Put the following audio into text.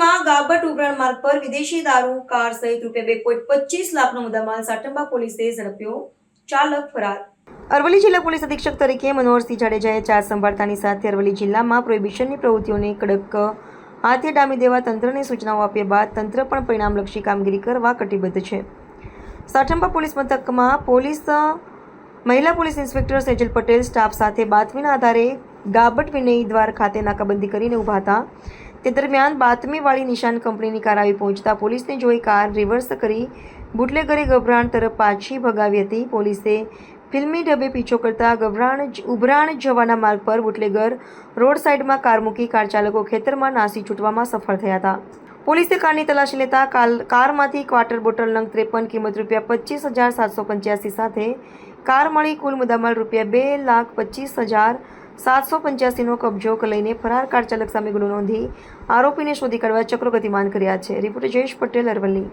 અરવલ્લીમાં ગાબટ ઉબરાણ માર્ગ પર વિદેશી દારૂ કાર સહિત રૂપિયા બે પોઈન્ટ પચીસ લાખનો મુદ્દામાલ સાટંબા પોલીસે ઝડપ્યો. ચાલક ફરાર. અરવલ્લી જિલ્લા પોલીસ અધિક્ષક તરીકે મનોહરસિંહ જાડેજાએ ચાર સંભાળતાની સાથે અરવલ્લી જિલ્લામાં પ્રોહિબિશનની પ્રવૃત્તિઓને કડક હાથે ડામી દેવા તંત્રને સૂચનાઓ આપ્યા બાદ તંત્ર પણ પરિણામલક્ષી કામગીરી કરવા કટિબદ્ધ છે. સાઠંબા પોલીસ મથકમાં પોલીસ, મહિલા police inspector Sejal Patel staff સાથે બાતમીના આધારે ગાબટ વિનય દ્વાર ખાતે નાકાબંધી કરીને ઊભા હતા. તે દરમિયાન બાતમીવાળી નિશાન કંપનીની કાર આવી પહોંચતા પોલીસને જોઈ કાર રિવર્સ કરી બુટલેગરે ગભરાણ તરફ પાછી ભગાવી હતી. પોલીસે ફિલ્મી ઢબે પીછો કરતા ગભરાણ ઉભરાણ જવાના માર્ગ પર બુટલેગર રોડ સાઈડમાં કાર મૂકી કાર ચાલકો ખેતરમાં નાસી છૂટવામાં સફળ થયા હતા. પોલીસે કારની તલાશી લેતા કાલ કારમાંથી ક્વાર્ટર બોટલ નંગ ત્રેપન કિંમત રૂપિયા પચીસ હજાર સાતસો પંચ્યાસી સાથે કાર મળી કુલ મુદ્દામાલ રૂપિયા બે લાખ પચીસ હજાર સાતસો પંચ્યાસીનો કબજો લઈને ફરાર કાર ચાલક સામે ગુનો નોંધી આરોપીને શોધી કાઢવા ચક્રો ગતિમાન કર્યા છે. રિપોર્ટર જયેશ પટેલ, અરવલ્લી.